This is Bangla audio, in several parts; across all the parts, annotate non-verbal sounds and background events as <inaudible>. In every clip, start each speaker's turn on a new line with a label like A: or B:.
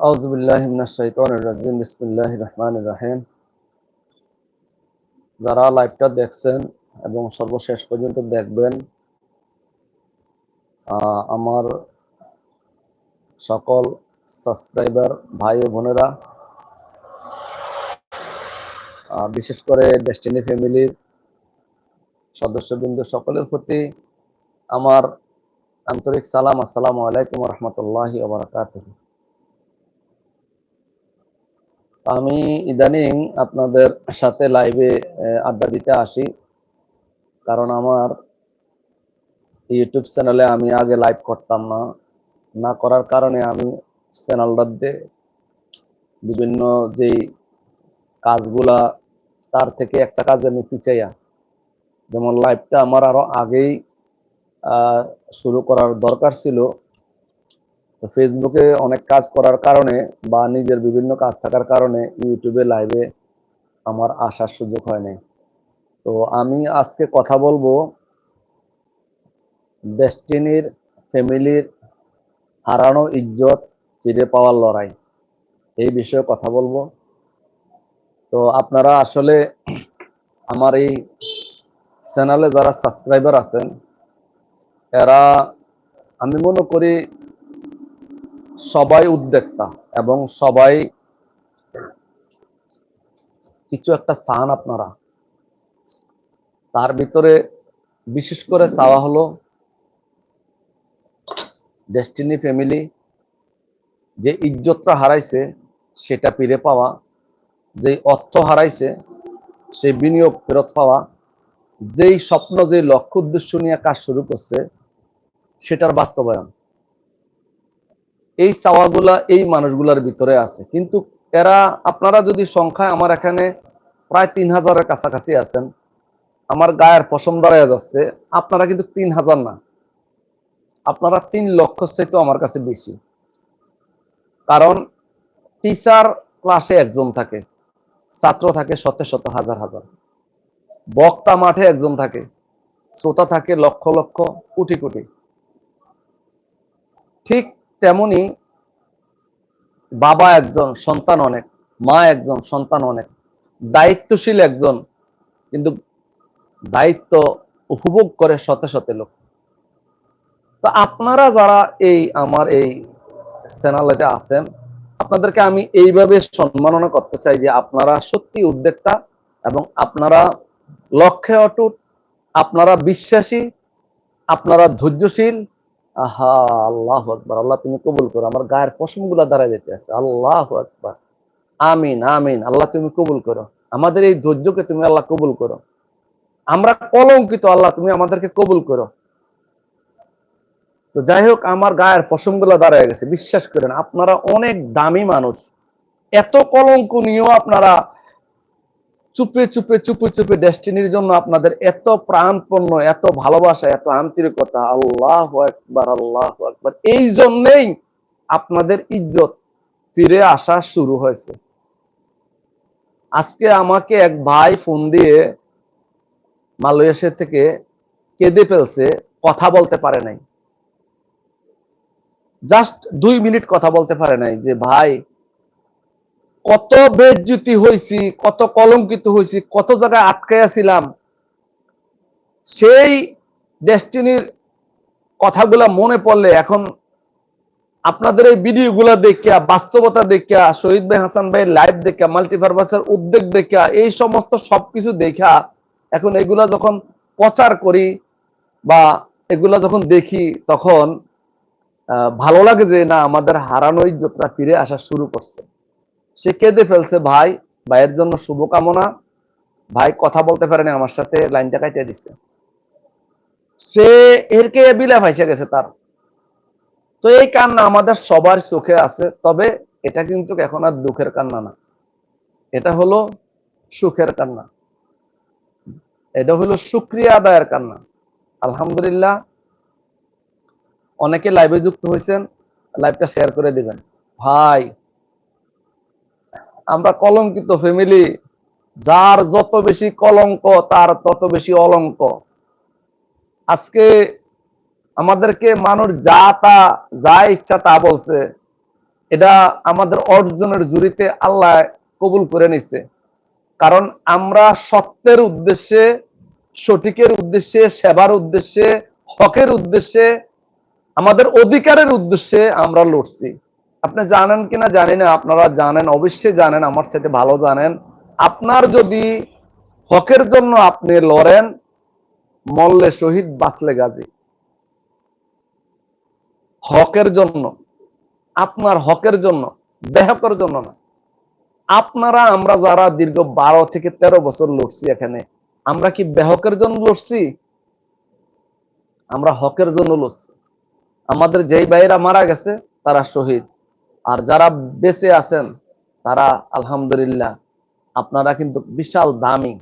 A: আউযু বিল্লাহি মিনাশ শাইতানির রাজিম বিসমিল্লাহির রহমানির রহিম যারা লাইভটা দেখছেন এবং সর্বশেষ পর্যন্ত দেখবেন আমার সকল সাবস্ক্রাইবার ভাই ও বোনেরা বিশেষ করে ডেস্টিনি ফ্যামিলির সদস্যবৃন্দ সকলের প্রতি আমার আন্তরিক সালাম, আসসালামু আলাইকুম রহমতুল্লাহি ওবরাকাতুহ আমি ইদানিং আপনাদের সাথে লাইভে আড্ডা দিতে আসি। কারণ আমার ইউটিউব চ্যানেলে আমি আগে লাইভ করতাম না। না করার কারণে আমি চ্যানেলটাতে বিভিন্ন যেই কাজগুলা, তার থেকে একটা কাজ আমি পিছাইয়া, যেমন লাইভটা আমার আরও আগেই শুরু করার দরকার ছিল। তো ফেসবুকে অনেক কাজ করার কারণে বা নিজের বিভিন্ন কাজ থাকার কারণে ইউটিউবে লাইভে আমার আসার সুযোগ হয় নাই। তো আমি আজকে কথা বলব ডেস্টিনির ফ্যামিলির হারানো ইজ্জত, ফিরে পাওয়ার লড়াই এই বিষয়ে কথা বলব। তো আপনারা আসলে আমার এই চ্যানেলে যারা সাবস্ক্রাইবার আছেন, এরা আমি মনে করি সবাই উদ্যোক্তা এবং সবাই কিছু একটা চান আপনারা। তার ভিতরে বিশেষ করে চাওয়া হলো ডেস্টিনি ফ্যামিলি যে ইজ্জতটা হারাইছে সেটা ফিরে পাওয়া যে অর্থ হারাইছে সেই বিনিয়োগ ফেরত পাওয়া, যেই স্বপ্ন যে লক্ষ্য, উদ্দেশ্য নিয়ে কাজ শুরু করছে, সেটার বাস্তবায়ন। এই চাওয়াগুলা এই মানুষগুলার ভিতরে আছে। কিন্তু এরা, আপনারা যদি সংখ্যায়, আমার এখানে প্রায় তিন হাজারের কাছাকাছি আছেন। আমার গায়ের পশম দাঁড়ায় যাচ্ছে। আপনারা কিন্তু তিন হাজার না। আপনারা তিন লক্ষ চাইতে আমার কাছে বেশি। কারণ টিচার ক্লাসে একজন থাকে, ছাত্র থাকে শত শত হাজার হাজার। বক্তা মাঠে একজন থাকে, শ্রোতা থাকে লক্ষ লক্ষ, কোটি কোটি। ঠিক তেমনি বাবা একজন, সন্তান অনেক, মা একজন, সন্তান অনেক, দায়িত্বশীল একজন, কিন্তু দায়িত্ব উপভোগ করে শত শত লোক। তো আপনারা যারা এই আমার এই চ্যানেলেতে আছেন, আপনাদেরকে আমি এইভাবে সম্মাননা করতে চাই যে আপনারা সত্যি উদ্যোক্তা এবং আপনারা লক্ষ্যে অটুট, আপনারা বিশ্বাসী, আপনারা ধৈর্যশীল আহা, আল্লাহ আকবার, আল্লাহ তুমি কবুল করো, আমার গায়ের পশমগুলা দাঁড়ায় যেতে আছে আল্লাহ আকবার। আমিন আমিন, আল্লাহ তুমি কবুল করো। আমাদের এই ধৈর্যকে তুমি আল্লাহ কবুল করো। আমরা কলঙ্কিত, আল্লাহ তুমি আমাদেরকে কবুল করো। তো যাই হোক, আমার গায়ের পশমগুলা দাঁড়ায় গেছে। বিশ্বাস করেন, আপনারা অনেক দামি মানুষ। এত কলঙ্ক নিয়েও আপনারা চুপে চুপে চুপে চুপে ডেস্টিনির জন্য আপনাদের এত প্রাণপন্ন এত ভালোবাসা, এত আন্তরিকতা। আল্লাহ একবার আল্লাহ একবার এই জন্যেই আপনাদের ইজ্জত ফিরে আসা শুরু হয়েছে। আজকে আমাকে এক ভাই ফোন দিয়ে মালয়েশিয়া থেকে কেঁদে ফেলছে, কথা বলতে পারে নাই। জাস্ট দুই মিনিট কথা বলতে পারে নাই যে, ভাই কত বেজ্জুতি হয়েছি কত কলঙ্কিত হয়েছি কত জায়গায় আটকাইয়াছিলাম সেই ডেস্টিনির কথাগুলা মনে পড়লে এখন আপনাদের এই ভিডিওগুলা দেখিয়া, বাস্তবতা দেখিয়া, শহীদ ভাই, হাসান ভাই লাইভ দেখিয়া মাল্টিপারপাসের উদ্যোগ দেখিয়া, এই সমস্ত সবকিছু দেখা এখন এগুলা যখন প্রচার করি বা এগুলা যখন দেখি, তখন ভালো লাগে যে না, আমাদের হারানো ইজ্জতটা ফিরে আসা শুরু করছে। সে কেঁদে ফেলছে, ভাই, ভাইয়ের জন্য শুভকামনা। ভাই কথা বলতে পারেনি, আমার সাথে লাইনটা কাটিয়ে দিচ্ছে সে এরকে বিলা ভাইসে গেছে তার। তো এই কান্না আমাদের সবার চোখে আছে, তবে এটা কিন্তু এখন আর দুঃখের কান্না না। এটা হলো সুখের কান্না। এটা হলো সুক্রিয়া আদায়ের কান্না। আলহামদুলিল্লাহ, অনেকে লাইভে যুক্ত হয়েছেন লাইভটা শেয়ার করে দিবেন। ভাই আমরা কলঙ্কিত ফ্যামিলি যার যত বেশি কলঙ্ক, তার তত বেশি অলঙ্ক। আজকে আমাদেরকে মানুষ যা তা, যা ইচ্ছা তা বলছে, এটা আমাদের অর্জনের জুড়িতে আল্লাহ কবুল করে নিছে। কারণ আমরা সত্যের উদ্দেশ্যে, সঠিকের উদ্দেশ্যে, সেবার উদ্দেশ্যে, হকের উদ্দেশ্যে, আমাদের অধিকারের উদ্দেশ্যে আমরা লড়ছি। আপনি জানেন কিনা জানি না, আপনারা জানেন, অবশ্যই জানেন, আমার সাথে ভালো জানেন। আপনার যদি হকের জন্য আপনি লড়েন মল্লে শহীদ বাঁচলে গাজী। হকের জন্য, আপনার হকের জন্য, বেহকের জন্য না। আপনারা, আমরা যারা দীর্ঘ বারো থেকে তেরো বছর লড়ছি এখানে, আমরা কি বেহকের জন্য লড়ছি? আমরা হকের জন্য লড়ছি। আমাদের যেই ভাইয়েরা মারা গেছে, তারা শহীদ। আর যারা বেঁচে আছেন, তারা আলহামদুলিল্লাহ আপনারা কিন্তু বিশাল দামি।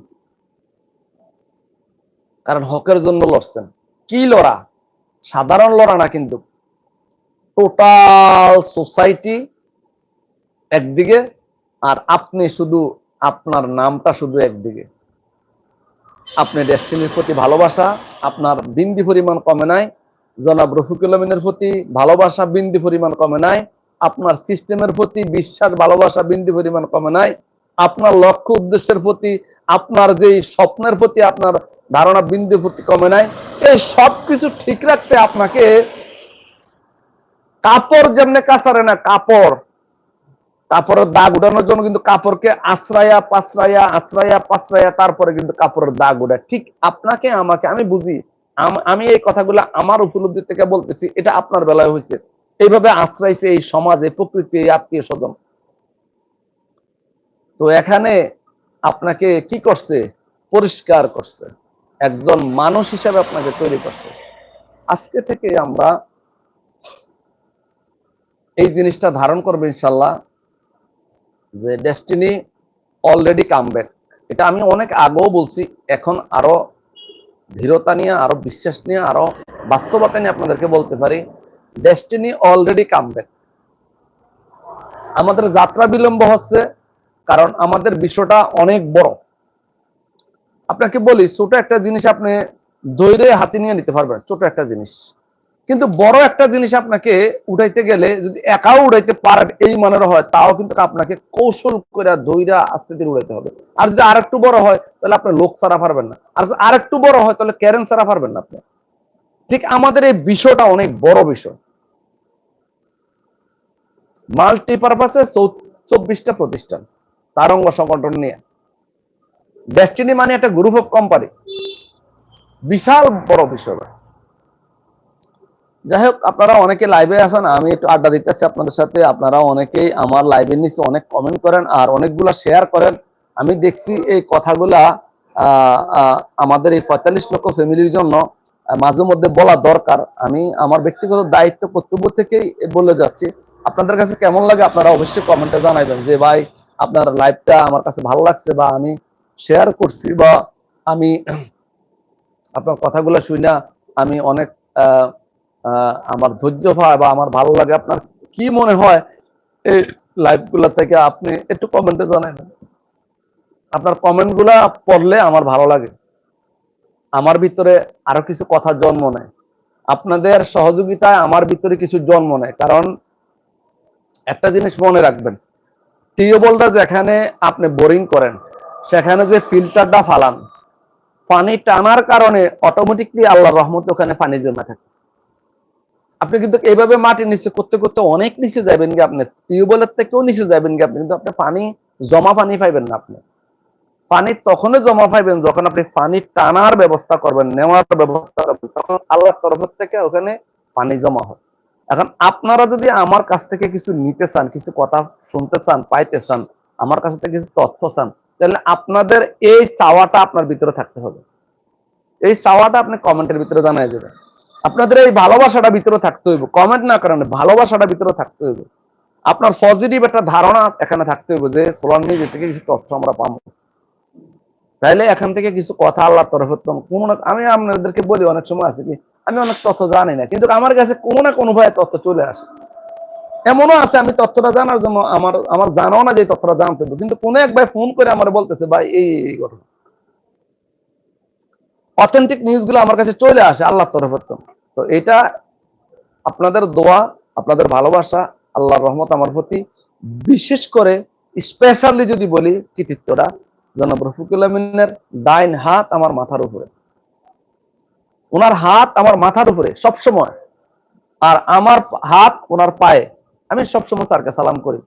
A: কারণ হকের জন্য লড়ছেন। কি লড়া? সাধারণ লড়া না কিন্তু। টোটাল সোসাইটি একদিকে আর আপনি শুধু আপনার নামটা শুধু একদিকে। আপনি ডেস্টিনির প্রতি ভালোবাসা, আপনার বিন্দি পরিমাণ কমে নাই। জনাব রফিকুল প্রতি ভালোবাসা বিন্দি পরিমাণ কমে নাই। আপনার সিস্টেমের প্রতি বিশ্বাস, ভালোবাসা বিন্দি পরিমাণ কমে নাই। আপনার লক্ষ্য, উদ্দেশ্যের প্রতি, আপনার যেই স্বপ্নের প্রতি আপনার ধারণা বিন্দু প্রতি কমে নাই। এই সব কিছু ঠিক রাখতে আপনাকে কাপড় যেমনে কাছারে না, কাপড়। কাপড়ের দাগ উঠানোর জন্য কিন্তু কাপড়কে আশ্রয়া, পাশ্রায়া আশ্রয়া, পাশ্রায়া, তারপরে কিন্তু কাপড়ের দাগ উঠায় ঠিক আপনাকে, আমাকে, আমি বুঝি। আমি এই কথাগুলো আমার উপলব্ধি থেকে বলতেছি, এটা আপনার বেলায় হয়েছে। এইভাবে আশ্রয়ছে এই সমাজে, প্রকৃতি, আত্মীয় স্বজন। তো এখানে আপনাকে কি করছে? পরিষ্কার করছে। একজন মানুষ হিসেবে আপনাকে তৈরি করছে। আজকে থেকে আমরা এই জিনিসটা ধারণ করব ইনশাল্লাহ, যে ডেস্টিনি অলরেডি কামব্যাক এটা আমি অনেক আগেও বলছি, এখন আরও ধীরতা নিয়ে, আরও বিশ্বাস নিয়ে, আরও বাস্তবতা নিয়ে আপনাদেরকে বলতে পারি। ডেস্টিনি অলরেডি কামব্যাক আমাদের যাত্রা বিলম্ব হচ্ছে, কারণ আমাদের বিষয়টা অনেক বড়। আপনাকে বলি, ছোট একটা জিনিস আপনি দৈরে হাতে নিয়ে নিতে পারবেন, ছোট একটা জিনিস। কিন্তু বড় একটা জিনিস আপনাকে উঠাইতে গেলে, যদি একাও উঠাইতে পারেন এই মানের হয়, তাও কিন্তু আপনাকে কৌশল করে দইরা আস্তে ধীরে উড়াইতে হবে। আর যদি আরেকটু বড় হয়, তাহলে আপনি লোক ছাড়া পারবেন না। আর যদি আরেকটু বড় হয়, তাহলে ক্যারেন ছাড়া পারবেন না আপনি। ঠিক আমাদের এই বিষয়টা অনেক বড় বিষয়। মাল্টিপারপাসে চব্বিশটা প্রতিষ্ঠান, তারঙ্গ সংগঠন নিয়ে। ডেস্টিনি মানে একটা গ্রুপ অফ কোম্পানি বিশাল বড় বিষয়। যাই হোক, আপনারা অনেকে লাইভে আছেন, আমি একটু আড্ডা দিতেছি আপনাদের সাথে। আপনারা অনেকেই আমার লাইভের নিচে অনেক কমেন্ট করেন আর অনেকগুলা শেয়ার করেন। আমি দেখছি এই কথাগুলা আমাদের এই পঁয়তাল্লিশ লক্ষ ফ্যামিলির জন্য মাঝে মধ্যে বলা দরকার। আমি আমার ব্যক্তিগত দায়িত্ব, কর্তব্য থেকেই বলে যাচ্ছি। আপনাদের কাছে কেমন লাগে আপনারা অবশ্যই কমেন্টে জানাইবেন যে, ভাই, আপনার লাইভটা আমার কাছে ভালো লাগছে বা আমি শেয়ার করছি বা আমি <clears throat> আপনার কথাগুলো শুনে আমি অনেক আমার ধৈর্য হয় বা আমার ভালো লাগে। আপনার কি মনে হয় এই লাইভগুলা থেকে? আপনি একটু কমেন্টে জানাবেন আপনার কমেন্টগুলা পড়লে আমার ভালো লাগে। আমার ভিতরে আরও কিছু কথা জন্ম নেয়। আপনাদের সহযোগিতায় আমার ভিতরে কিছু জন্ম নেয়। কারণ একটা জিনিস মনে রাখবেন টিউবওয়েলটা যেখানে আপনি বোরিং করেন, সেখানে যে ফিল্টারটা ফালান, পানি টানার কারণে অটোমেটিকলি আল্লাহ রহমত ওখানে পানি জমা থাকে। আপনি কিন্তু এইভাবে মাটি নিচে করতে করতে অনেক নিচে যাবেন কি আপনি টিউবওয়েলের থেকেও নিচে যাবেন কি আপনি, কিন্তু আপনি পানি, জমা পানি পাইবেন না আপনি। পানি তখনই জমা পাইবেন যখন আপনি পানি টানার ব্যবস্থা করবেন, নেওয়ার ব্যবস্থা করবেন, তখন আল্লাহর তরফ থেকে ওখানে পানি জমা হয়। এখন আপনারা যদি আমার কাছ থেকে কিছু নিতে চান, কিছু কথা শুনতে চান, পাইতে চান, আমার কাছ থেকে কিছু তথ্য চান, তাহলে আপনাদের এই চাওয়াটা আপনার ভিতরে থাকতে হবে। এই চাওয়াটা আপনি কমেন্টের ভিতরে জানাই দেবেন। আপনাদের এই ভালোবাসাটা ভিতরে থাকতে হইব। কমেন্ট না কারণে ভালোবাসাটা ভিতরে থাকতে হইব। আপনার পজিটিভ একটা ধারণা এখানে থাকতে হইব যে, সোলার মিডিয়া থেকে কিছু তথ্য আমরা পাবো। তাইলে এখান থেকে কিছু কথা আল্লাহ তরফ কোনো না আমি আপনাদেরকে বলি, অনেক সময় আছে কি, আমি অনেক তথ্য জানি না, কিন্তু আমার কাছে কোনো না কোনো ভাবে তথ্য চলে আসে। এমনও আছে, আমি তথ্যটা জানার জন্য আমার আমার জানাও না যে তথ্যটা জানতে কিন্তু কোনো এক ভাই ফোন করে আমার বলতেছে, ভাই, এই ঘটনা। অথেন্টিক নিউজগুলো আমার কাছে চলে আসে আল্লাহ তরফ তো। এটা আপনাদের দোয়া, আপনাদের ভালোবাসা, আল্লাহর রহমত আমার প্রতি। বিশেষ করে স্পেশালি যদি বলি কৃতিত্বটা জনাব, রফিকুল আমিনের ডাইন হাত আমার মাথার উপরে। ওনার হাত আমার মাথার উপরে সব সময় আর আমার হাত ওনার পায়ে। আমি সবসময় স্যারকে সালাম করি।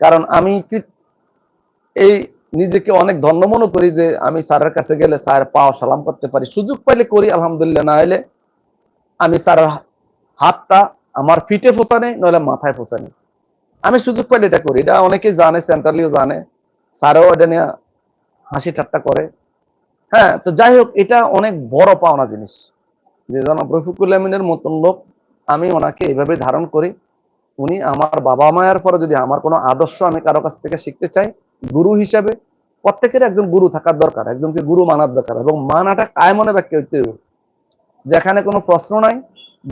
A: কারণ আমি এই নিজেকে অনেক ধন্য মনে করি যে আমি স্যারের কাছে গেলে স্যার পাও সালাম করতে পারি। সুযোগ পাইলে করি, আলহামদুলিল্লাহ। না হলে আমি স্যারের হাতটা আমার ফিটে ফোসা নেই, নইলে মাথায় ফোসা নেই। আমি সুযোগ পাইলে এটা করি। এটা অনেকেই জানে, সেন্ট্রালিও জানে। স্যারও এটা নিয়ে হাসি ঠাট্টা করে। হ্যাঁ তো যাই হোক, এটা অনেক বড় পাওনা জিনিস। যে জনাব রফিকুল আমিনের মতন লোক আমি ওনাকে এইভাবে ধারণ করি। উনি আমার বাবা মায়ের পরে যদি আমার কোনো আদর্শ আমি কারও কাছ থেকে শিখতে চাই, গুরু হিসাবে প্রত্যেকের একজন গুরু থাকার দরকার, একজনকে গুরু মানার দরকার এবং মানাটা কায় মনে ব্যাখ্যা হইতে হবে। যেখানে কোনো প্রশ্ন নাই,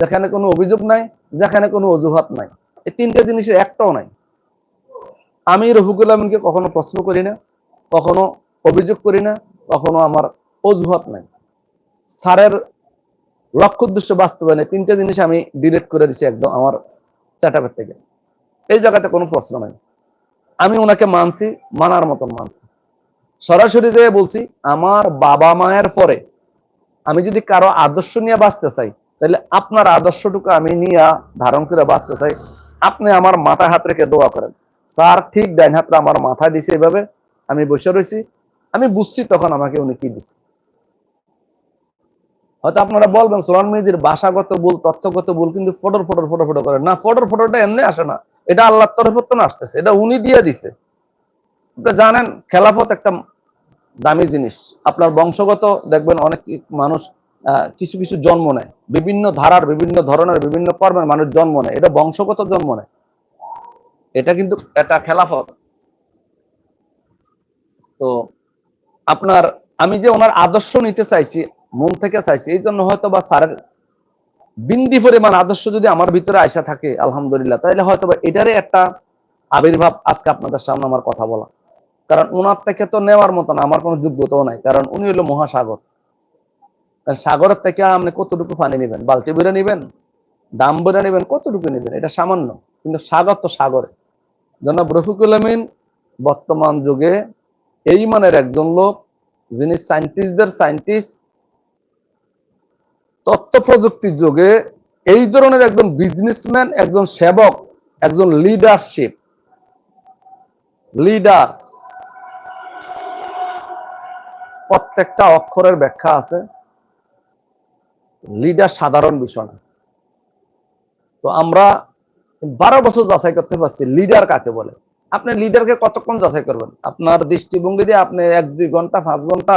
A: যেখানে কোনো অভিযোগ নাই, যেখানে কোনো অজুহাত নাই। এই তিনটে জিনিসের একটাও নাই। আমি রফিকুল আমিনকে কখনো প্রশ্ন করি না, কখনো অভিযোগ করি না, কখনো আমার অজুহাত নাই। স্যারের লক্ষ্য উদ্দেশ্য বাস্তবায়নে তিনটে জিনিস আমি ডিলেট করে দিছি একদম আমার সেট থেকে। এই জায়গাতে কোনো প্রশ্ন নাই। আমি ওনাকে মানছি, মানার মতন মানছি। সরাসরি যে বলছি, আমার বাবা মায়ের পরে আমি যদি কারও আদর্শ নিয়ে বাঁচতে চাই, তাহলে আপনার আদর্শটুকু আমি নিয়ে ধারণ করে বাঁচতে চাই। আপনি আমার মাথা হাত রেখে দোয়া করেন। স্যার ঠিক ডাইন হাতটা আমার মাথায় দিছে এইভাবে আমি বসে রয়েছি আমি বুঝছি তখন আমাকে উনি কি দিচ্ছে হয়তো আপনারা বলবেন, সোলান মেহেদির ভাষাগত ভুল, তথ্যগত ভুল, কিন্তু ফটোর ফটোর ফটো ফটো করে না, ফটোর ফটোটা এমনি আসে না। এটা আল্লাহর তরফ না আসতেছে। এটা উনি দিয়ে দিছে। আপনারা জানেন, খেলাফত একটা দামি জিনিস। আপনার বংশগত দেখবেন অনেক মানুষ কিছু কিছু জন্ম নেয়। বিভিন্ন ধারার, বিভিন্ন ধরনের, বিভিন্ন কর্মের মানুষ জন্ম নেয়। এটা বংশগত জন্ম নেয়। এটা কিন্তু একটা খেলাফত। তো আপনার, আমি যে ওনার আদর্শ নিতে চাইছি, মন থেকে চাইছি, এই জন্য হয়তো বা স্যারের বিন্দি পরিমাণ আদর্শ যদি আমার ভিতরে আয়সা থাকে, আলহামদুলিল্লাহ, তাহলে হয়তো বা এটারই একটা আবির্ভাব আজকে আপনাদের সামনে আমার কথা বলা। কারণ ওনার থেকে তো নেওয়ার মতন আমার কোনো যোগ্যতাও নাই, কারণ উনি হলো মহাসাগর। সাগরের থেকে আপনি কতটুকু পানি নেবেন? বালতি বেড়ে নেবেন? দাম বেড়ে নেবেন? কতটুকু নেবেন? এটা সামান্য। কিন্তু সাগর তো সাগরে। জনাব রফিকুল আমিন, বর্তমান যুগে এই মানের একজন লোক যিনি সায়েন্টিস্টদের সায়েন্টিস্ট তথ্য প্রযুক্তির যুগে এই ধরনের একজন বিজনেসম্যান একজন সেবক, একজন লিডারশিপ লিডার প্রত্যেকটা অক্ষরের ব্যাখ্যা আছে। লিডার সাধারণ বিষয় না। তো আমরা বারো বছর যাচাই করতে পারছি লিডার কাকে বলে? আপনি লিডারকে কতক্ষণ যাচাই করবেন? আপনার দৃষ্টিভঙ্গি দিয়ে আপনি এক, দুই ঘণ্টা, পাঁচ ঘণ্টা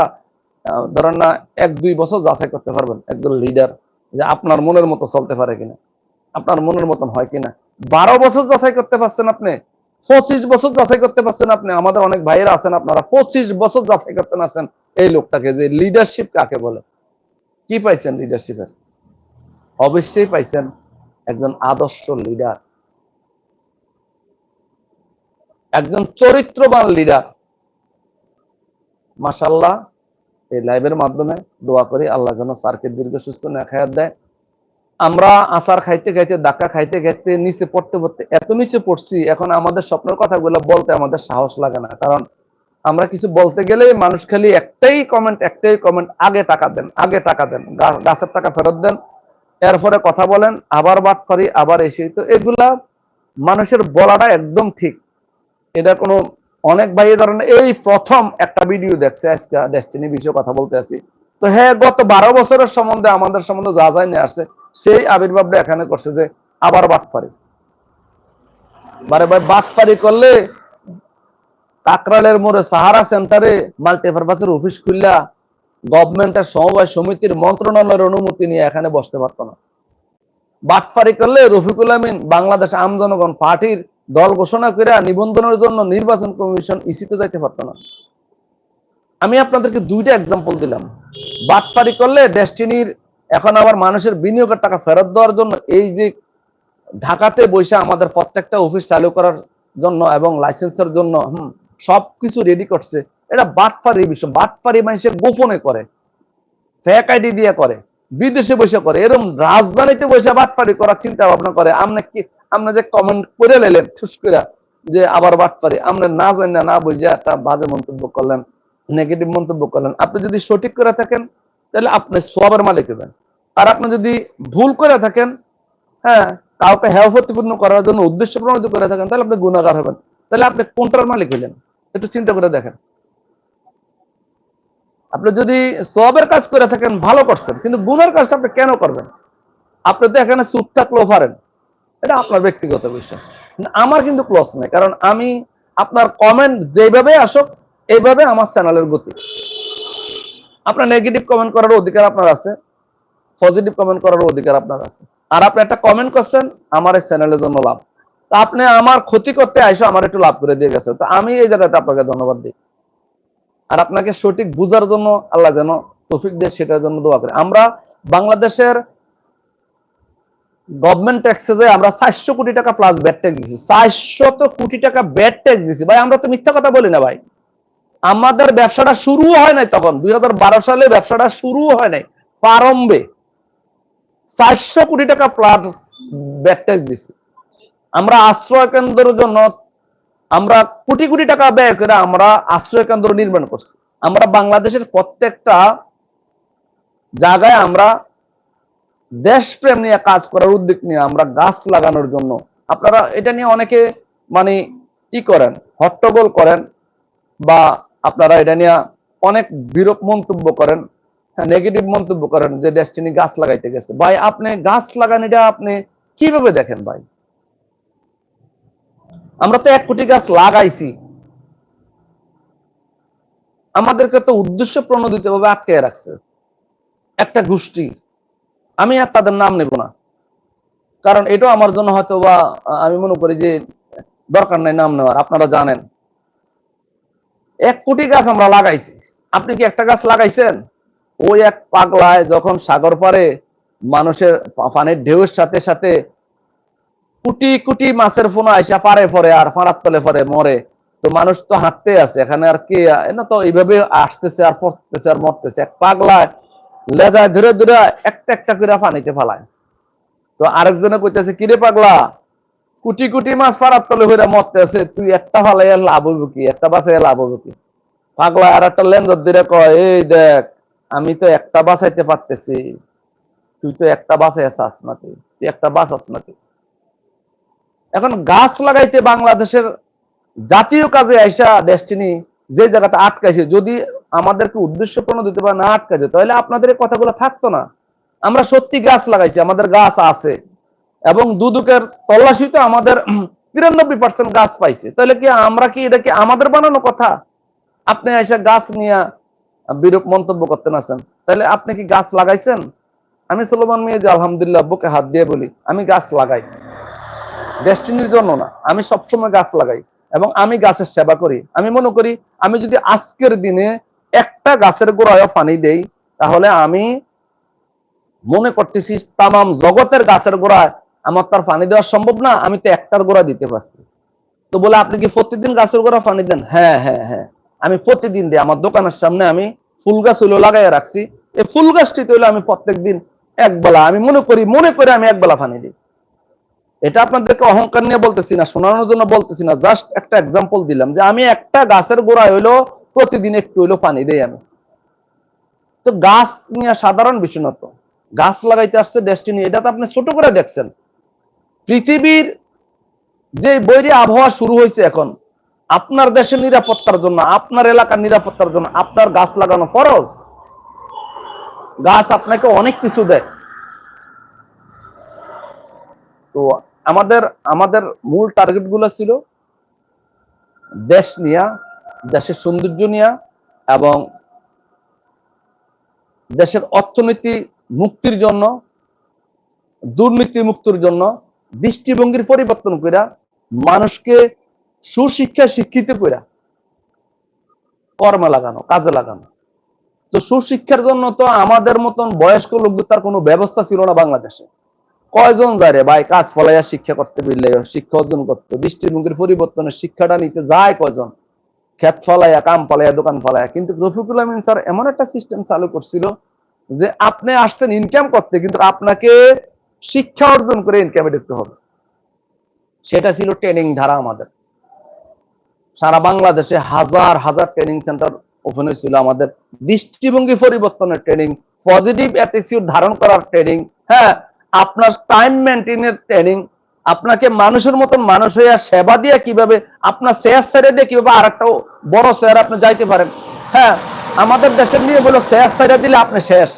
A: ধরেন না, এক, দুই বছর যাচাই করতে পারবেন একজন লিডার যে আপনার মনের মতো চলতে পারে কিনা, আপনার মনের মতন হয় কিনা। বারো বছর যাচাই করতে পারছেন আপনি, পঁচিশ বছর যাচাই করতে পারছেন আপনি, আমাদের অনেক ভাইয়েরা আছেন, আপনারা পঁচিশ বছর যাচাই করতে আছেন, এই লোকটাকে, যে লিডারশিপ কাকে বলে? কি পাইছেন লিডারশিপের অবশ্যই পাইছেন একজন আদর্শ লিডার একজন চরিত্রবান লিডার মাসাল্লাহ এই লাইভের মাধ্যমে দোয়া করি, আল্লাহ যেন স্যারকে দীর্ঘ সুস্থ নেখায়াত দেয়। আমরা আচার খাইতে খাইতে ডাকা খাইতে খাইতে, নিচে পড়তে পড়তে, এত নিচে পড়ছি, এখন আমাদের স্বপ্নের কথাগুলো বলতে আমাদের সাহস লাগে না। কারণ আমরা কিছু বলতে গেলে মানুষ খালি একটাই কমেন্ট একটাই কমেন্ট আগে টাকা দেন, আগে টাকা দেন গাছের টাকা ফেরত দেন, এরপরে কথা বলেন, আবার বাট করি, আবার এসে তো এগুলা মানুষের বলাটা একদম ঠিক। এটা কোনো, অনেক ভাই এই ধরনের, এই প্রথম একটা ভিডিও দেখছে আজকে ডেস্টিনি বিষয়ে কথা বলতে আছি। তো হ্যাঁ গত বারো বছরের সম্বন্ধে, আমাদের সম্বন্ধে যা যাই নিয়ে আসছে, সেই আবির্ভাবটা এখানে করছে যে আবার বাটপারি। বারে ভাই, বাটপারি করলে কাকরালের মোড়ে সাহারা সেন্টারে মাল্টিপারপাসের অফিস খুললা গভর্নমেন্টের সমবায় সমিতির মন্ত্রণালয়ের অনুমতি নিয়ে এখানে বসতে পারতো না। বাটপারি করলে রফিকুল আমিন বাংলাদেশ আম জনগণ পার্টির দল ঘোষণা করে নিবন্ধনের জন্য নির্বাচন কমিশন ইসিতে যাইতে পারতো না। আমি আপনাদেরকে দুইটা এক্সাম্পল দিলাম। বাটপারি করলে ডেস্টিনির এখন আবার মানুষের বিনিয়োগের টাকা ফেরত দেওয়ার জন্য এই যে ঢাকাতে বসে আমাদের প্রত্যেকটা অফিস চালু করার জন্য এবং লাইসেন্সের জন্য, হুম, সবকিছু রেডি করছে, এটা বাটপারি বিষয়। বাটপারি মানুষের গোপনে করে ফেক আইডি দিয়ে করে। বিদেশে বসে করে এরকম রাজধানীতে বসে বাটপারি করার চিন্তা ভাবনা করে আপনি কি আপনি যে কমেন্ট করে নিলেন ঠুস করে যে আবার বাটপারি আপনি না জানি না না বুঝে একটা বাজে মন্তব্য করলেন নেগেটিভ মন্তব্য করলেন। আপনি যদি সঠিক করে থাকেন, তাহলে আপনি সবের মালিক হবেন। আর আপনি যদি ভুল করে থাকেন হ্যাঁ কাউকে প্রতিপূর্ণ করার জন্য উদ্দেশ্য প্রণোদিত করে থাকেন, তাহলে আপনি গুণাগার হবেন। তাহলে আপনি কোনটার মালিক হলেন একটু চিন্তা করে দেখেন। আপনি যদি সবের কাজ করে থাকেন, ভালো করছেন, কিন্তু গুণের কাজটা আপনি কেন করবেন? আপনি তো এখানে চুপ থাকলেও পারেন। এটা আপনার ব্যক্তিগত বিষয়। আমার কিন্তু ক্লোজ নেই, কারণ আমি আপনার কমেন্ট যেভাবে আসুক এইভাবে আমার চ্যানেলের গতি। আপনার নেগেটিভ কমেন্ট করার অধিকার আপনার আছে পজিটিভ কমেন্ট করার অধিকার আপনার আছে। আর আপনি একটা কমেন্ট করছেন, আমার এই চ্যানেলের জন্য লাভ। তা আপনি আমার ক্ষতি করতে আইসো আমার একটু লাভ করে দিয়ে গেছে। তো আমি এই জায়গাতে আপনাকে ধন্যবাদ দিই। আর আপনাকে সঠিক বুঝার জন্য আল্লাহ যেন তৌফিক দিয়ে, সেটার জন্য দোয়া করি। আমরা বাংলাদেশের গভর্নমেন্ট ট্যাক্সে যে আমরা চারশো কোটি টাকা প্লাস ব্যাট ট্যাক্স দিছি, চারশত কোটি টাকা ব্যাট ট্যাক্স দিছি। ভাই, আমরা তো মিথ্যা কথা বলি না ভাই। আমাদের ব্যবসাটা শুরু হয় নাই তখন। দুই হাজার বারো সালে ব্যবসাটা শুরু হয় নাই। প্রারম্ভে চারশো কোটি টাকা প্লাস ব্যাট ট্যাক্স দিছি। আমরা আশ্রয় কেন্দ্রের জন্য আমরা কোটি কোটি টাকা ব্যয় করে আমরা আশ্রয় কেন্দ্র নির্মাণ করছি। আমরা বাংলাদেশের প্রত্যেকটা জায়গায় আমরা দেশপ্রেম নিয়ে কাজ করার উদ্যোগ নিয়ে আমরা গাছ লাগানোর জন্য। আপনারা এটা নিয়ে অনেকে মানে কি করেন, হট্টগোল করেন বা আপনারা এটা নিয়ে অনেক বিরূপ মন্তব্য করেন হ্যাঁ নেগেটিভ মন্তব্য করেন যে ডেস্টিনি গাছ লাগাইতে গেছে। ভাই, আপনি গাছ লাগান এটা আপনি কীভাবে দেখেন ভাই? আমরা তো এক কোটি গাছ লাগাইছি। আমাদেরকে তো উদ্দেশ্য প্রণোদিত ভাবে আটকে রাখছে। একটা গোষ্ঠী। আমি আর তাদের নাম নেব না। কারণ এটাও আমার জন্য হয়তো বা আমি মনে করি যে দরকার নাই নাম নেওয়ার, আপনারা জানেন। এক কোটি গাছ আমরা লাগাইছি। আপনি কি একটা গাছ লাগাইছেন? ওই এক পাগলায় যখন সাগর পারে মানুষের পানির ঢেউয়ের সাথে সাথে কোটি কোটি মাছের ফোন আইসা পারে পরে আর ফাঁড়ার তলে পরে মরে। তো মানুষ তো হাঁটতে আছে, এখানে আর কে না তো এইভাবে আসতেছে আর পড়তেছে আর মরতেছে। এক পাগলায় লেজায় ধরে ধরে একটা একটা করে পানিতে ফালায়। তো আরেকজনে কইতেছে, কিরে পাগলা, কোটি কোটি মাছ ফাড়ার তলে হইরা মরতেছে, তুই একটা ফালাইয়া লাভ হইব কি? একটা বাসায় লাভ হইব কি? পাগলা আর একটা লেন্সর দিয়ে কয়, এই দেখ, আমি তো একটা বাঁচাইতে পারতেছি। তুই তো একটা বাসায় আসাস নাকি তুই একটা বাস আস এখন গাছ লাগাইতে বাংলাদেশের জাতীয় কাজে আইসা ডেস্টিনি যে জায়গাটা আটকাইছে, যদি আমাদেরকে উদ্দেশ্য প্রণোদিত বা না আটকাইছে তাহলে আপনাদের এই কথাগুলো থাকতো না। আমরা সত্যি গাছ লাগাইছি, আমাদের গাছ আছে। এবং দুদুকের তল্লাশিতে আমাদের তিরানব্বই পার্সেন্ট গাছ পাইছে। তাহলে কি আমরা কি এটা কি আমাদের বানানো কথা? আপনি এসে গাছ নিয়ে বিরূপ মন্তব্য করতে আছেন তাহলে আপনি কি গাছ লাগাইছেন? আমি সুলমান মিয়া যে আলহামদুলিল্লাহ, বুকে হাত দিয়ে বলি, আমি গাছ লাগাই। ডেস্টিনির জন্য না। আমি সবসময় গাছ লাগাই এবং আমি গাছের সেবা করি। আমি মনে করি, আমি যদি আজকের দিনে একটা গাছের গোড়ায় পানি দেই, তাহলে আমি মনে করতেছি তামাম জগতের গাছের গোড়ায় আমার তার পানি দেওয়া সম্ভব না, আমি তো একটার গোড়া দিতে পারছি। তো বলে আপনি কি প্রতিদিন গাছের গোড়া পানি দেন? হ্যাঁ হ্যাঁ হ্যাঁ। আমি প্রতিদিন দিই। আমার দোকানের সামনে আমি ফুল গাছ হইল লাগাইয়া রাখছি। এই ফুল গাছটি হইল আমি প্রত্যেক দিন এক বেলা আমি মনে করি, মনে করে আমি এক বেলা পানি দিই। এটা আপনাদেরকে অহংকার নিয়ে বলতেছি না, শোনানোর জন্য বলতেছি না। জাস্ট একটা এক্সাম্পল দিলাম যে আমি একটা গাছের গোড়ায় হইল, প্রতিদিন একটু হইল পানি দেই আমি। তো গাছ নিয়ে সাধারণ বিষয় না তো। গাছ লাগাইতে আসছে ডেস্টিনি এটা তো আপনি ছোট করে দেখছেন। পৃথিবীর যে বৈরী আবহাওয়া শুরু হয়েছে এখন, আপনার দেশের নিরাপত্তার জন্য, আপনার এলাকার নিরাপত্তার জন্য, আপনার গাছ লাগানো ফরজ। গাছ আপনাকে অনেক কিছু দেয়। তো আমাদের আমাদের মূল টার্গেটগুলো ছিল দেশ নিয়া, দেশের সৌন্দর্য নিয়া এবং দেশের অর্থনীতি মুক্তির জন্য, দুর্নীতি মুক্তির জন্য দৃষ্টিভঙ্গির পরিবর্তন কইরা মানুষকে সুশিক্ষা শিক্ষিত কইরা কর্মে লাগানো, কাজে লাগানো। তো সুশিক্ষার জন্য তো আমাদের মতন বয়স্ক লোকদের তার কোনো ব্যবস্থা ছিল না বাংলাদেশে। কয়জন যায় রে ভাই কাজ ফলাইয়া শিক্ষা করতে পারলে শিক্ষা অর্জন করতো, দৃষ্টিভঙ্গির পরিবর্তনের শিক্ষাটা নিতে যায় কয়জন? ক্ষেত ফলাইয়া, কাম ফলাইয়া, দোকান ফলাইয়া। কিন্তু রফিকুল আমিন স্যার এমন একটা সিস্টেম চালু করছিল যে আপনি আসছেন ইনকাম করতে, কিন্তু আপনাকে শিক্ষা অর্জন করে ইনকামে ঢুকতে হবে। সেটা ছিল ট্রেনিং ধারা আমাদের। সারা বাংলাদেশে হাজার হাজার ট্রেনিং সেন্টার ওপেন হয়েছিল আমাদের। দৃষ্টিভঙ্গি পরিবর্তনের ট্রেনিং পজিটিভ অ্যাটিটিউড ধারণ করার ট্রেনিং হ্যাঁ আপনার টাইম মেনটেনের ট্রেনিং আপনাকে মানুষের মতন মানুষ হইয়া সেবা দিয়ে কীভাবে, আপনার শেয়ার ছেড়ে দিয়ে কীভাবে আর একটা বড় শেয়ার আপনি যাইতে পারেন। হ্যাঁ আমাদের দেশের নিয়ে বলো শেয়ার ছেড়ে দিলে আপনি শেষ।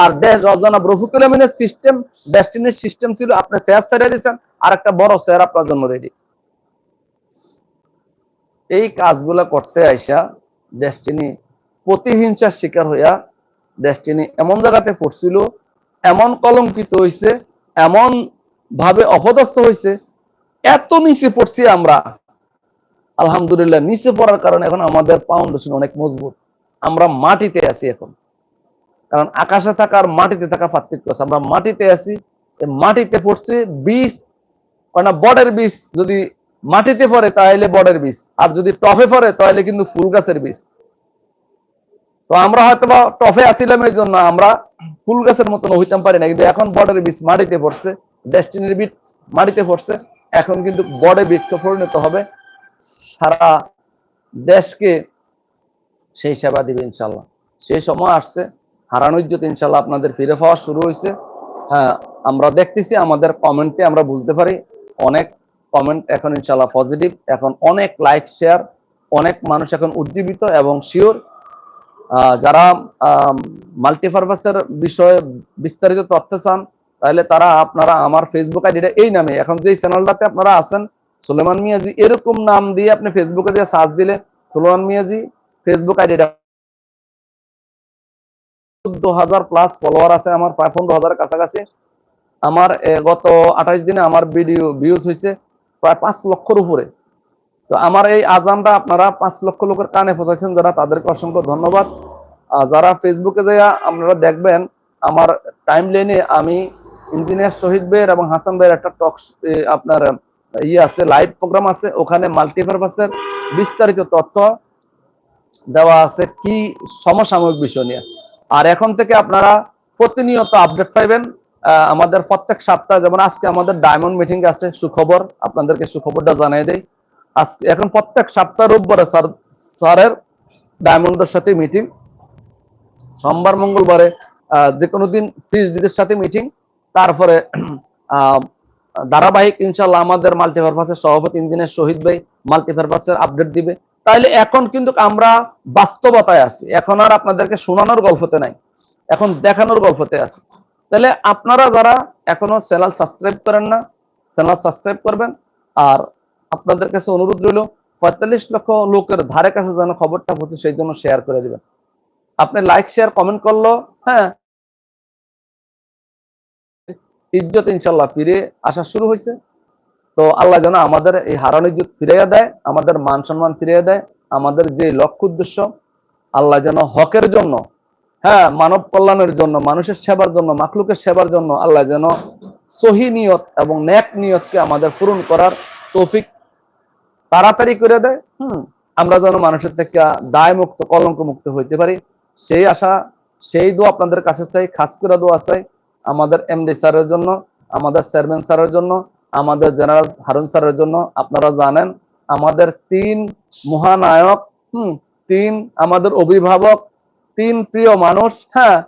A: আর দেশ অজানা রফিকুল সিস্টেম ডেস্টিনির সিস্টেম ছিল, আপনি শেয়ার ছেড়ে দিয়েছেন আর একটা বড় শেয়ার আপনার জন্য রেডি এই কাজগুলা করতে আইসা ডেস্টিনি প্রতিহিংসার শিকার হইয়া ডেস্টিনি এমন জায়গাতে পড়ছিল এমন কলঙ্কিত হইছে, এমন ভাবে অপদস্থ হইছে, এত নিচে পড়ছি আমরা। আলহামদুলিল্লাহ, নিচে পড়ার কারণে এখন আমাদের ফাউন্ডেশন অনেক মজবুত। আমরা মাটিতে আছি এখন। কারণ আকাশে থাকা আর মাটিতে থাকা পার্থক্য আছে। আমরা মাটিতে আছি মাটিতে পড়ছে বীজ কারণ বডের বীজ যদি মাটিতে পড়ে তাহলে বডের বীজ। আর যদি টফে পড়ে তাহলে কিন্তু ফুল গাছের বীজ। তো আমরা হয়তো বা টফে আসিলাম এই জন্য আমরা ফুল গাছের মতন হইতাম পারি না কিন্তু এখন বর্ডের বীজ মাটিতে পড়ছে ডেস্টিনির বীজ মাটিতে পড়ছে, এখন কিন্তু বড়ে বৃক্ষ পরিণত হবে, সারা দেশকে সেই সেবা দিবে ইনশাল্লাহ। সেই সময় আসছে হারানো ইজ্জত ইনশাল্লাহ আপনাদের ফিরে পাওয়া শুরু হয়েছে হ্যাঁ আমরা দেখতেছি, আমাদের কমেন্টে আমরা বুঝতে পারি, অনেক কমেন্ট এখন ইনশাল্লাহ পজিটিভ এখন অনেক লাইক শেয়ার অনেক মানুষ এখন উজ্জীবিত এবং শিওর যারা মাল্টিপারপাসের বিষয়ে বিস্তারিত তথ্য চান, তাহলে তারা আপনারা আমার ফেসবুক আইডিটা এই নামে, এখন যে চ্যানেলটাতে আপনারা আছেন, সুলেমান মিয়াজি, এরকম নাম দিয়ে আপনি ফেসবুকে দিয়ে সার্চ দিলে, সুলেমান মিয়াজি ফেসবুক আইডিটা চোদ্দ হাজার প্লাস ফলোয়ার আছে আমার, প্রায় পনেরো হাজার কাছাকাছি। আমার গত আঠাইশ দিনে আমার ভিডিও ভিউজ হয়েছে প্রায় পাঁচ লক্ষর উপরে। তো আমার এই আজানটা আপনারা পাঁচ লক্ষ লোকের কানে পৌঁছাচ্ছেন যারা, তাদেরকে অসংখ্য ধন্যবাদ। যারা ফেসবুকে যাইয়া আপনারা দেখবেন, আমার টাইম লাইনে আমি ইঞ্জিনিয়ার শহীদ ভাইয়ের এবং হাসান ভাইয়ের একটা টক আপনার ইয়ে আছে লাইভ প্রোগ্রাম আছে। ওখানে মাল্টিপারপাসের বিস্তারিত তথ্য দেওয়া আছে কি সমসাময়িক বিষয় নিয়ে। আর এখন থেকে আপনারা প্রতিনিয়ত আপডেট পাইবেন আমাদের প্রত্যেক সপ্তাহে। যেমন আজকে আমাদের ডায়মন্ড মিটিং আছে, সুখবর। আপনাদেরকে সুখবরটা জানিয়ে দেই। আজকে এখন প্রত্যেক সপ্তাহ রোববারে স্যার, স্যারের ডায়মন্ডের সাথে মিটিং সোমবার, মঙ্গলবারে যে কোনো দিন ফিজডিদের সাথে মিটিং তারপরে ধারাবাহিক ইনশাল্লাহ আমাদের মাল্টিপারপাসের সভাপতি ইঞ্জিনিয়ার শহীদ ভাই মাল্টিপারপাসের আপডেট দিবে। তাইলে এখন কিন্তু আমরা বাস্তবতায় আছি। এখন আর আপনাদেরকে শোনানোর গল্পতে নাই। এখন দেখানোর গল্পতে আছে। তাহলে আপনারা যারা এখনও চ্যানেল সাবস্ক্রাইব করেন না, চ্যানেল সাবস্ক্রাইব করবেন। আর আপনাদের কাছে অনুরোধ রইল, পঁয়তাল্লিশ লক্ষ লোকের ধারে কাছে যেন খবরটা পৌঁছে সেই জন্য শেয়ার করে দিবেন। আপনি লাইক শেয়ার কমেন্ট করল হ্যাঁ। ইজ্জত ইনশাল্লাহ ফিরে আসা শুরু হয়েছে। তো আল্লাহ যেন আমাদের এই হারানো ইজ্জত ফিরিয়ে দেয়, আমাদের মান সম্মান ফিরিয়ে দেয়, আমাদের যে লক্ষ্য উদ্দেশ্য, আল্লাহ যেন হকের জন্য হ্যাঁ মানব কল্যাণের জন্য, মানুষের সেবার জন্য মাকলুকের সেবার জন্য, আল্লাহ যেন সহি নিয়ত এবং ন্যাক নিয়তকে আমাদের পূরণ করার তৌফিক তাড়াতাড়ি করে দেয়, হুম, আমরা যেন মানুষের থেকে দায় মুক্ত কলঙ্ক মুক্ত হইতে পারি। সেই আশা, সেই দোয়া আপনাদের কাছে চাই, খাস করে দোয়া চাই আমাদের এমডি স্যারের জন্য, আমাদের চেয়ারম্যান স্যারের জন্য, আমাদের জেনারেল হারুন স্যারের জন্য। আপনারা জানেন, আমাদের তিন মহানায়ক, হুম, তিন আমাদের অভিভাবক, তিন প্রিয় মানুষ হ্যাঁ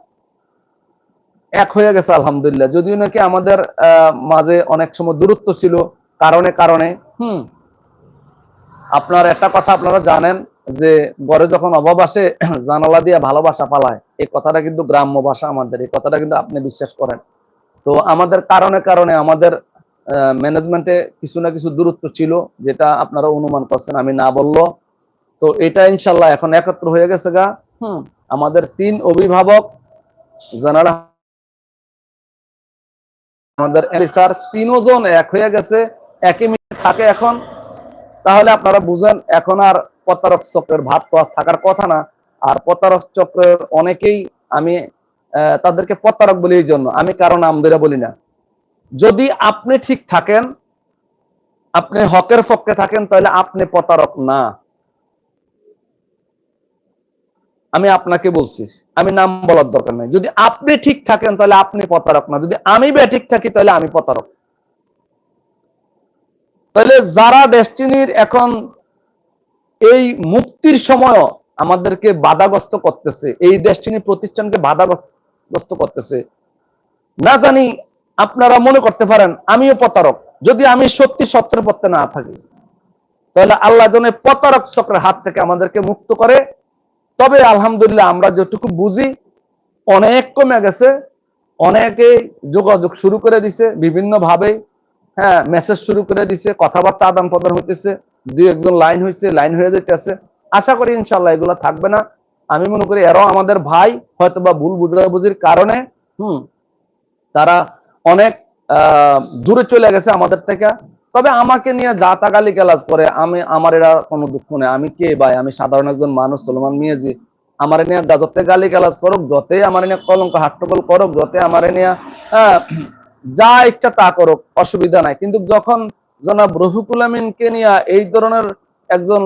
A: এক হয়ে গেছে আলহামদুলিল্লাহ। যদিও নাকি আমাদের মাঝে অনেক সময় দূরত্ব ছিল, কারণে কারণে, হুম আপনার একটা কথা আপনারা জানেন যে ঘরে যখন অভাব আসে, <clears throat> জানালা দিয়ে ভালোবাসা পালায়। এই কথাটা কিন্তু গ্রাম্য ভাষা আমাদের, এই কথাটা কিন্তু আপনি বিশ্বাস করেন। তো আমাদের কারণে কারণে আমাদের ম্যানেজমেন্টে কিছু না কিছু দূরত্ব ছিল, যেটা আপনারা অনুমান করছেন, আমি না বলল। তো এটা ইনশাল্লাহ এখন একত্র হয়ে গেছে গা। হুম, আমাদের তিন অভিভাবক যারা আমাদের তিনজন এক হয়ে গেছে, একই মিলে থাকে এখন। তাহলে আপনারা বুঝেন, এখন আর প্রতারক চক্রের ভাব তো আর থাকার কথা না। আর প্রতারক চক্রের অনেকেই আমি তাদেরকে প্রতারক বলি এই জন্য। আমি কারও নাম ধরে বলি না। যদি আপনি ঠিক থাকেন, আপনি হকের পক্ষে থাকেন, তাহলে আপনি প্রতারক না। আমি আপনাকে বলছি, আমি নাম বলার দরকার নাই। যদি আপনি ঠিক থাকেন, তাহলে আপনি প্রতারক না। যদি আমি ঠিক থাকি, তাহলে আমি প্রতারক। তাহলে যারা ডেস্টিনির এখন এই মুক্তির সময় আমাদেরকে বাধাগ্রস্ত করতেছে, এই ডেস্টিনি প্রতিষ্ঠানকে বাধাগ্রস্ত করতেছে, না জানি আপনারা মনে করতে পারেন, আমিও প্রতারক। যদি আমি সত্যি সত্যের পথে না থাকি, তাহলে আল্লাহ জনে প্রতারক চক্রের হাত থেকে আমাদেরকে মুক্ত করে। তবে আলহামদুলিল্লাহ আমরা যেটুকু বুঝি, অনেক কমে গেছে অনেকে যোগাযোগ শুরু করে দিছে বিভিন্ন ভাবে হ্যাঁ মেসেজ শুরু করে দিছে, কথাবার্তা আদান প্রদান হইতেছে, দুই একজন লাইন হয়েছে লাইন হয়ে যেতেছে আশা করি ইনশাল্লাহ এগুলো থাকবে না। আমি মনে করি এরাও আমাদের ভাই হয়তো বা ভুল বুঝাবুঝির কারণে, হুম, তারা অনেক দূরে চলে গেছে আমাদের থেকে। তবে আমাকে নিয়ে যা তা গালি করে, আমি, আমার এরা কোনো দুঃখ নেই। আমি কে ভাই? আমি সাধারণ একজন মানুষ, সলমান মিয়াজি। আমার নিয়ে যতে গালি গালাজ করুক যতে আমার নিয়ে কলঙ্ক হাট্টগোল করুক যতে আমার নিয়ে যা ইচ্ছা তা করুক, অসুবিধা নাই। কিন্তু যখন জনাব রফিকুল আমিনকে নিয়ে, এই ধরনের একজন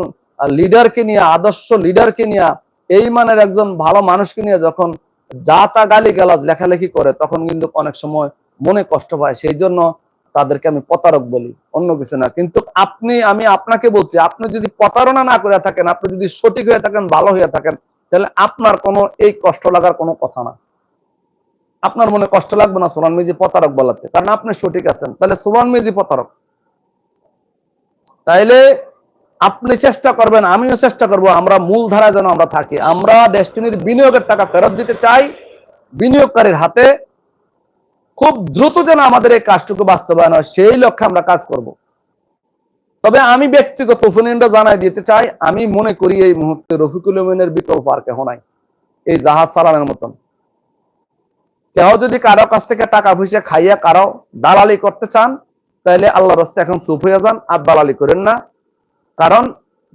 A: লিডারকে নিয়ে, আদর্শ লিডারকে নিয়ে, এই মানের একজন ভালো মানুষকে নিয়ে যখন যা তা গালি গালাজ লেখালেখি করে, তখন কিন্তু অনেক সময় মনে কষ্ট পায়। সেই জন্য তাদেরকে আমি প্রতারক বলি, অন্য কিছু না। কিন্তু আপনি, আমি আপনাকে বলছি, আপনি যদি প্রতারণা না করে থাকেন, আপনি যদি সঠিক হয়ে থাকেন, ভালো হয়ে থাকেন, তাহলে আপনার কোনো এই কষ্ট লাগার কোনো কথা না। আপনার মনে কষ্ট লাগবে না সোলান মিজি প্রতারক বলাতে? কারণ আপনি সঠিক আছেন। তাহলে সোলান মিজি প্রতারক। তাইলে আপনি চেষ্টা করবেন, আমিও চেষ্টা করব, আমরা মূল ধারায় যেন আমরা থাকি। আমরা ডেস্টিনির বিনিয়োগের টাকা ফেরত দিতে চাই, বিনিয়োগকারীর হাতে। খুব দ্রুত যেন আমাদের এই কাজটুকু বাস্তবায়ন হয়, সেই লক্ষ্যে আমরা কাজ করব। তবে আমি ব্যক্তিগত ওপিনিয়নটা জানাই দিতে চাই, আমি মনে করি এই মুহূর্তে রফিকুল ইমিনের বিকল্প আর কেহ নাই। এই জাহাজ চালানোর মতন। কেউ যদি কারও কাছ থেকে টাকা পয়সা খাইয়া কারও দালালি করতে চান তাহলে আল্লাহ রাস্তা এখন চুপ হয়ে যান, আর দালালি করেন না। কারণ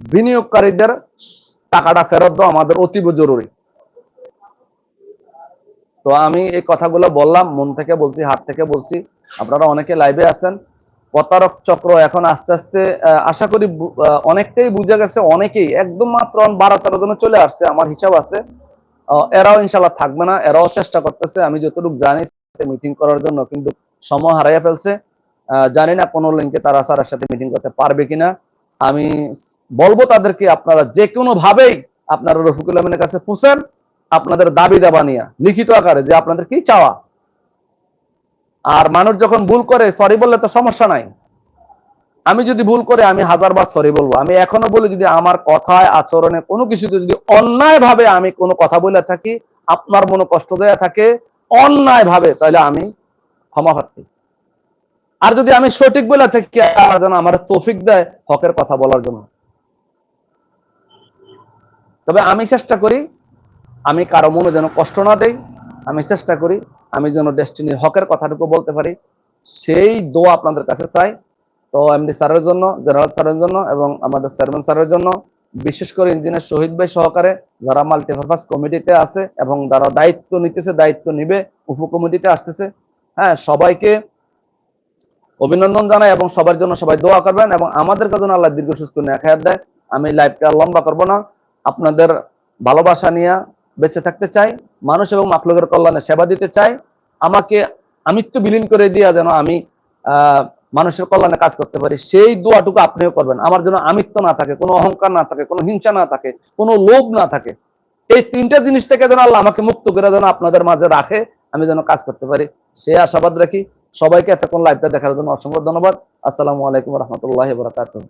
A: বিনিয়োগকারীদের টাকাটা ফেরত দেওয়া আমাদের অতীব জরুরি। তো আমি এই কথাগুলো বললাম, মন থেকে বলছি, হাত থেকে বলছি। আপনারা অনেকে লাইভে আছেন। প্রতারক চক্র এখন আস্তে আস্তে আশা করি অনেকটাই বুঝে গেছে। অনেকেই, একদম মাত্র বারো তেরো জনে চলে আসছে, আমার হিসাব আছে। এরাও ইনশাল্লাহ থাকবে না, এরাও চেষ্টা করতেছে। আমি যতটুকু জানি মিটিং করার জন্য কিন্তু সময় হারাইয়া ফেলছে। জানি না কোন লিঙ্কে তারা স্যারের সাথে মিটিং করতে পারবে কিনা। আমি বলব তাদেরকে, আপনারা যে কোনো ভাবেই আপনারা রফিকুল আমিনের কাছে পুষেন, আপনাদের দাবি দাবা নিয়ে, লিখিত আকারে যে আপনাদের কি চাওয়া। আর মানুষ যখন ভুল করে সরি বললে তো সমস্যা নাই। আমি যদি ভুল করে আমি হাজারবার সরি বলব। আমি এখনও বলি যদি আমার কথায়, আচরণে কোনো কিছুতে যদি অন্যায় ভাবে আমি কোনো কথা বলে থাকি, আপনার মনে কষ্ট দেয়া থাকে অন্যায় ভাবে তাহলে আমি ক্ষমা প্রার্থী। আর যদি আমি সঠিক বলে থাকি যেন আমার তৌফিক দেয় হকের কথা বলার জন্য। তবে আমি চেষ্টা করি, আমি কারও মনে যেন কষ্ট না দেই, আমি চেষ্টা করি, আমি যেন ডেস্টিনির হকের কথাটুকু বলতে পারি। সেই দোয়া আপনাদের কাছে চাই। তো এমডি স্যারের জন্য, জেনারেল স্যারের জন্য এবং আমাদের চেয়ারম্যান স্যারের জন্য, বিশেষ করে ইঞ্জিনিয়ার শহীদ ভাই সহকারে যারা মাল্টিপারপাস কমিটিতে আছে এবং যারা দায়িত্ব নিতেছে, দায়িত্ব নিবে উপকমিটিতে আসতেছে। হ্যাঁ সবাইকে অভিনন্দন জানাই এবং সবার জন্য সবাই দোয়া করবেন এবং আমাদের জন্য আল্লাহ দীর্ঘ সুস্থ নেখায়াত দেয়। আমি লাইভটা লম্বা করব না। আপনাদের ভালোবাসা নিয়ে বেঁচে থাকতে চাই, মানুষ এবং মাকলুকের কল্যাণে সেবা দিতে চাই। আমাকে আমিত্ব বিলীন করে দিয়া যেন আমি, আহ মানুষের কল্যাণে কাজ করতে পারি, সেই দোয়াটুকু আপনিও করবেন। আমার যেন আমিত্ব না থাকে, কোনো অহংকার না থাকে, কোনো হিংসা না থাকে, কোনো লোভ না থাকে। এই তিনটা জিনিস থেকে যেন আল্লাহ আমাকে মুক্ত করে যেন আপনাদের মাঝে রাখে, আমি যেন কাজ করতে পারি। সে আশাবাদ রাখি। সবাইকে এতক্ষণ লাইভটা দেখার জন্য অসংখ্য ধন্যবাদ। আসসালামু আলাইকুম রহমতুল্লাহ বরাকাতুহ।